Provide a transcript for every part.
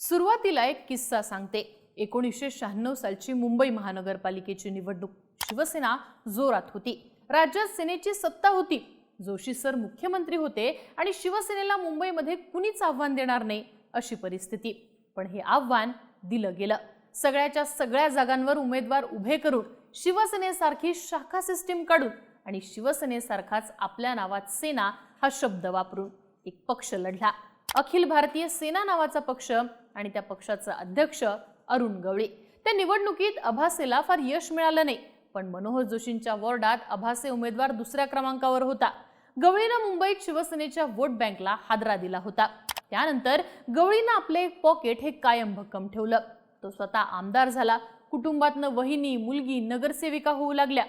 सुरुवातीला एक किस्सा सांगते. एकोणीसशे शहाण्णव सालची मुंबई महानगरपालिकेची निवडणूक. शिवसेना जोरात होती. राज्यात सेनेची सत्ता होती. जोशी सर मुख्यमंत्री होते आणि शिवसेनेला मुंबईमध्ये कुणीच आव्हान देणार नाही अशी परिस्थिती. पण हे आव्हान दिलं गेलं. सगळ्याच्या सगळ्या जागांवर उमेदवार उभे करून शिवसेनेसारखी शाखा सिस्टीम काढून आणि शिवसेनेसारखाच आपल्या नावात सेना हा शब्द वापरून एक पक्ष लढला. अखिल भारतीय सेना नावाचा पक्ष आणि त्या पक्षाचा अध्यक्ष अरुण गवळी. त्या निवडणुकीत अभासेला फार यश मिळालं नाही पण मनोहर जोशींच्या वॉर्डात अभासे उमेदवार दुसऱ्या क्रमांकावर होता. गवळीनं मुंबईत शिवसेनेच्या वोट बँकला हादरा दिला होता. त्यानंतर गवळीनं आपले एक पॉकेट हे कायम भक्कम ठेवलं. तो स्वतः आमदार झाला. कुटुंबातनं वहिनी मुलगी नगरसेविका होऊ लागल्या.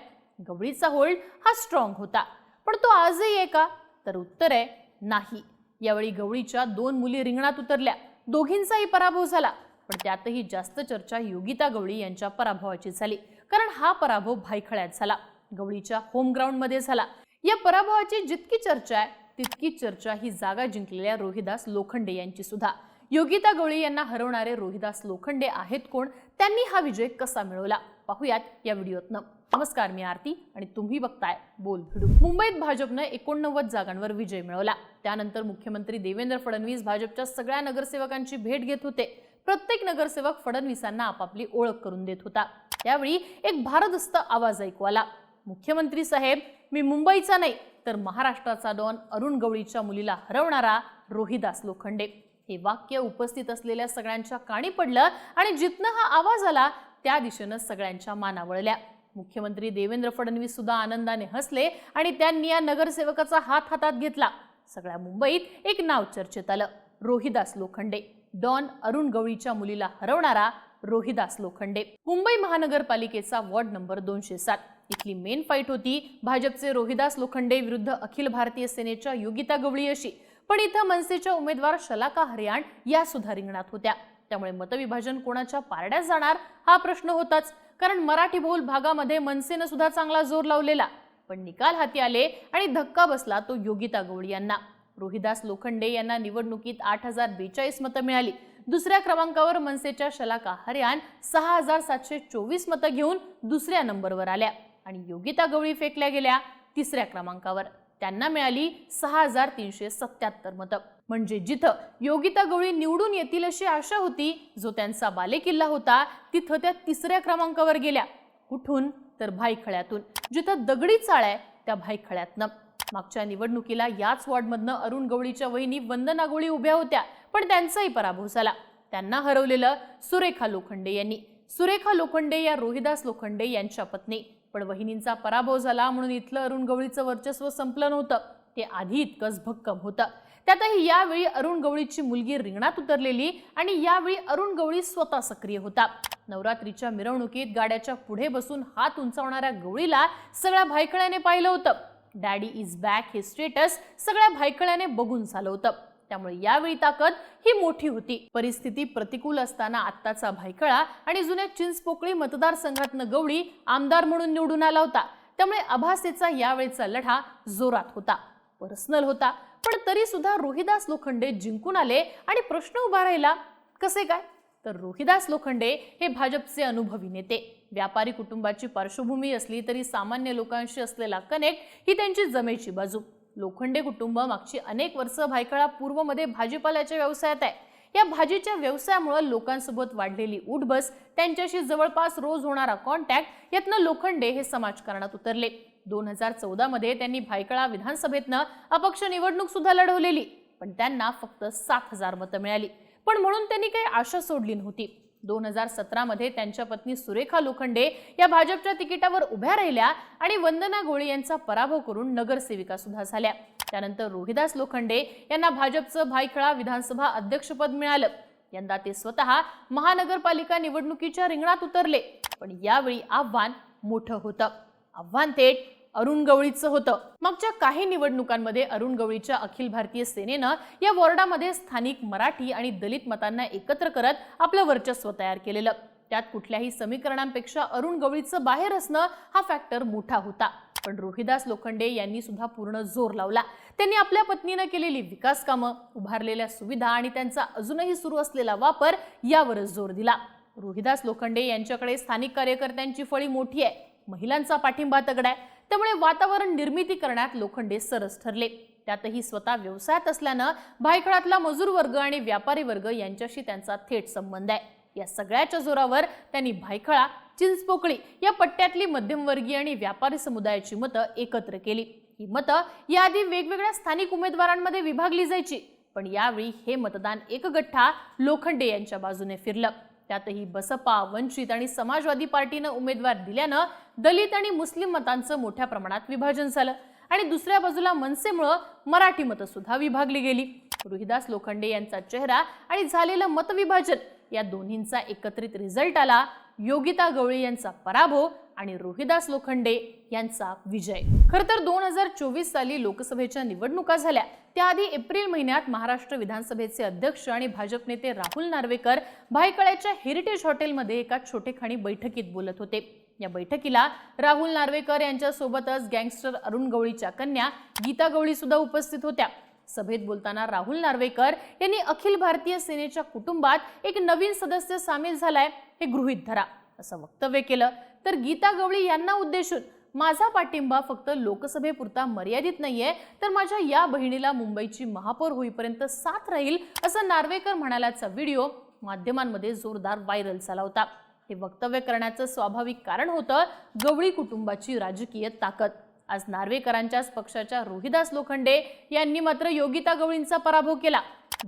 गवळीचा होल्ड हा स्ट्रॉंग होता. पण तो आजही आहे का? तर उत्तर आहे नाही. यावेळी गवळीच्या दोन मुली रिंगणात उतरल्या. दोघींचाही पराभव झाला. पण त्यातही जास्त चर्चा योगिता गवळी यांच्या पराभवाची झाली. कारण हा पराभव भायखळ्यात झाला. गवळीच्या होम ग्राउंडमध्ये झाला. या पराभवाची जितकी चर्चा आहे तितकी चर्चा ही जागा जिंकलेल्या रोहिदास लोखंडे यांची सुद्धा. योगिता गवळी यांना हरवणारे रोहिदास लोखंडे आहेत कोण? त्यांनी हा विजय कसा मिळवला? पाहूयात या व्हिडिओतनं. नमस्कार मी आरती आणि तुम्ही बघताय बोल भिडू. मुंबईत भाजपनं एकोणनव्वद जागांवर विजय मिळवला. त्यानंतर मुख्यमंत्री देवेंद्र फडणवीस भाजपच्या सगळ्या नगरसेवकांची भेट घेत होते. प्रत्येक नगरसेवक फडणवीसांना आपापली ओळख करून देत होता. त्यावेळी एक भारदस्त आवाज ऐकू आला. मुख्यमंत्री साहेब मी मुंबईचा नाही तर महाराष्ट्राचा डॉन अरुण गवळीच्या मुलीला हरवणारा रोहिदास लोखंडे. हे वाक्य उपस्थित असलेल्या सगळ्यांच्या काणी पडलं आणि जिथनं हा आवाज आला त्या दिशेनं सगळ्यांच्या माना वळल्या मुख्यमंत्री देवेंद्र फडणवीस सुद्धा आनंदाने हसले आणि त्यांनी या नगरसेवकाचा हात हातात घेतला. सगळ्या मुंबईत एक नाव चर्चेत आलं रोहिदास लोखंडे. डॉन अरुण गवळीच्या मुलीला हरवणारा रोहिदास लोखंडे. मुंबई महानगरपालिकेचा वॉर्ड नंबर दोनशे सात. इथली मेन फाईट होती भाजपचे रोहिदास लोखंडे विरुद्ध अखिल भारतीय सेनेच्या योगिता गवळी अशी. पण इथं मनसेच्या उमेदवार शलाका हरियाण या सुद्धा रिंगणात होत्या. त्यामुळे मतविभाजन कोणाच्या पारड्यात जाणार हा प्रश्न होताच. कारण मराठी बहुल भागामध्ये मनसेनं सुद्धा चांगला जोर लावलेला. पण निकाल हाती आले आणि धक्का बसला तो योगिता गवळी यांना. रोहिदास लोखंडे यांना निवडणुकीत आठ हजार बेचाळीस मतं मिळाली. दुसऱ्या क्रमांकावर मनसेच्या शलाका हरियाण सहा हजार सातशे चोवीस मतं घेऊन दुसऱ्या नंबरवर आल्या. आणि योगिता गवळी फेकल्या गेल्या तिसऱ्या क्रमांकावर. त्यांना मिळाली सहा हजार तीनशे सत्याहत्तर मतं. म्हणजे जिथं योगिता गवळी निवडून येतील अशी आशा होती जो त्यांचा बालेकिल्ला होता तिथं त्या तिसऱ्या क्रमांकावर गेल्या. कुठून? तर भाईखळ्यातून जिथं दगडी चाळ आहे त्या भाईखळ्यातनं मागच्या निवडणुकीला याच वॉर्डमधनं अरुण गवळीच्या वहिनी वंदना गवळी उभ्या होत्या पण त्यांचाही पराभव झाला. त्यांना हरवलेलं सुरेखा लोखंडे यांनी. सुरेखा लोखंडे या रोहिदास लोखंडे यांच्या पत्नी. पण वहिनींचा पराभव झाला म्हणून इथलं अरुण गवळीचं वर्चस्व संपलं नव्हतं. ते आधी इतकंच भक्कम होतं. त्यातही यावेळी अरुण गवळीची मुलगी रिंगणात उतरलेली आणि यावेळी अरुण गवळी स्वतः सक्रिय होता. नवरात्रीच्या मिरवणुकीत गाड्याच्या पुढे बसून हात उंचावणाऱ्या गवळीला सगळ्या भायखळ्याने पाहिलं होतं. डॅडी इज बॅक हे स्टेटस सगळ्या भायखळ्याने बघून झालं होतं. त्यामुळे यावेळी ताकद ही मोठी होती. परिस्थिती प्रतिकूल असताना आत्ताचा भायखळा आणि जुन्या चिंचपोकळी मतदारसंघातनं गवळी आमदार म्हणून निवडून आला होता. त्यामुळे आभासेचा यावेळचा लढा जोरात होता. पर्सनल होता. पण तरी सुद्धा रोहिदास लोखंडे जिंकून आले आणि प्रश्न उभा राहिला कसे काय? तर रोहिदास लोखंडे हे भाजपचे अनुभवी नेते. व्यापारी कुटुंबाची पार्श्वभूमी असली तरी सामान्य लोकांशी असलेला कनेक्ट ही त्यांची जमेची बाजू. लोखंडे कुटुंब मागची अनेक वर्ष भायखळा पूर्वमध्ये भाजीपाल्याच्या व्यवसायात आहे. या भाजीच्या व्यवसायामुळे लोकांसोबत वाढलेली उठबस त्यांच्याशी जवळपास रोज होणारा कॉन्टॅक्ट यातनं लोखंडे हे समाजकारणात उतरले. दोन हजार चौदामध्ये त्यांनी भायखळा विधानसभेतनं अपक्ष निवडणूक सुद्धा लढवलेली पण त्यांना फक्त सात हजार मतं मिळाली. पण म्हणून त्यांनी काही आशा सोडली नव्हती. दोन हजार सतरामध्ये त्यांच्या पत्नी सुरेखा लोखंडे या भाजपच्या तिकिटावर उभ्या राहिल्या आणि वंदना गोळे यांचा पराभव करून नगरसेविका सुद्धा झाल्या. त्यानंतर रोहिदास लोखंडे यांना भाजपचं भायखळा विधानसभा अध्यक्षपद मिळालं. यंदा ते स्वतः महानगरपालिका निवडणुकीच्या रिंगणात उतरले. पण यावेळी आव्हान मोठं होतं. आव्हान थेट अरुण गवळीचं होतं. मागच्या काही निवडणुकांमध्ये अरुण गवळीच्या अखिल भारतीय सेनेनं या वॉर्डामध्ये स्थानिक मराठी आणि दलित मतांना एकत्र करत आपलं वर्चस्व तयार केलेलं. त्यात कुठल्याही समीकरणांपेक्षा अरुण गवळीचं बाहेर असणं हा फॅक्टर मोठा होता. पण रोहिदास लोखंडे यांनी सुद्धा पूर्ण जोर लावला. त्यांनी आपल्या पत्नीनं केलेली विकास कामं उभारलेल्या सुविधा आणि त्यांचा अजूनही सुरू असलेला वापर यावरच जोर दिला. रोहिदास लोखंडे यांच्याकडे स्थानिक कार्यकर्त्यांची फळी मोठी आहे. महिलांचा पाठिंबा तगडा आहे त्यामुळे वातावरण निर्मिती करण्यात लोखंडे सरस ठरले. त्यातही स्वतः व्यवसायात असल्यानं भायखळातला मजूर वर्ग आणि व्यापारी वर्ग यांच्याशी त्यांचा थेट संबंध आहे. या सगळ्याच्या जोरावर त्यांनी भायखळा चिंचपोकळी या पट्ट्यातली मध्यमवर्गीय आणि व्यापारी समुदायाची मतं एकत्र केली. ही मतं याआधी वेगवेगळ्या स्थानिक उमेदवारांमध्ये विभागली जायची. पण यावेळी हे मतदान एकगठ्ठा लोखंडे यांच्या बाजूने फिरलं. त्यातही बसपा वंचित आणि समाजवादी पार्टीनं उमेदवार दिल्यानं दलित आणि मुस्लिम मतांचं मोठ्या प्रमाणात विभाजन झालं. आणि दुसऱ्या बाजूला मनसेमुळं मराठी मतं सुद्धा विभागली गेली. रोहिदास लोखंडे यांचा चेहरा आणि झालेलं मतविभाजन या दोन्हींचा एकत्रित रिझल्ट आला. योगिता गवळी यांचा पराभव आणि रोहिदास लोखंडे यांचा विजय. खर तर दोन हजार चोवीस साली लोकसभेच्या निवडणुका झाल्या. त्याआधी एप्रिल महिन्यात महाराष्ट्र विधानसभेचे अध्यक्ष आणि भाजप नेते राहुल नार्वेकर भायकळ्याच्या हेरिटेज हॉटेलमध्ये एका छोटेखाणी बैठकीत बोलत होते. या बैठकीला राहुल नार्वेकर यांच्या सोबतच गँगस्टर अरुण गवळीच्या कन्या गीता गवळी सुद्धा उपस्थित होत्या. सभेत बोलताना राहुल नार्वेकर यांनी अखिल भारतीय सेनेच्या कुटुंबात एक नवीन सदस्य सामील झालाय हे गृहीत धरा असं वक्तव्य केलं. तर गीता गवळी यांना उद्देशून माझा पाठिंबा फक्त लोकसभेपुरता मर्यादित नाहीये तर माझ्या या बहिणीला मुंबईची महापौर होईपर्यंत साथ राहील असं नार्वेकर म्हणाल्याचा व्हिडिओ माध्यमांमध्ये जोरदार व्हायरल झाला होता. हे वक्तव्य करण्याचं स्वाभाविक कारण होतं गवळी कुटुंबाची राजकीय ताकद. आज नार्वेकरांच्याच पक्षाच्या रोहिदास लोखंडे यांनी मात्र योगिता गवळींचा पराभव केला.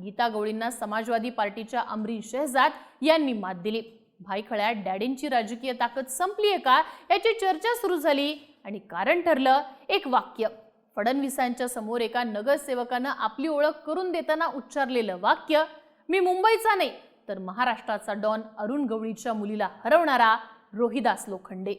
गीता गवळींना समाजवादी पार्टीच्या अमरी शहजाद यांनी मात दिली. भायखळ्यात डॅडींची राजकीय ताकद संपली आहे का याची चर्चा सुरू झाली आणि कारण ठरलं एक वाक्य. फडणवीसांच्या समोर एका नगरसेवकानं आपली ओळख करून देताना उच्चारलेलं वाक्य मी मुंबईचा नाही तर महाराष्ट्राचा डॉन अरुण गवळीच्या मुलीला हरवणारा रोहिदास लोखंडे.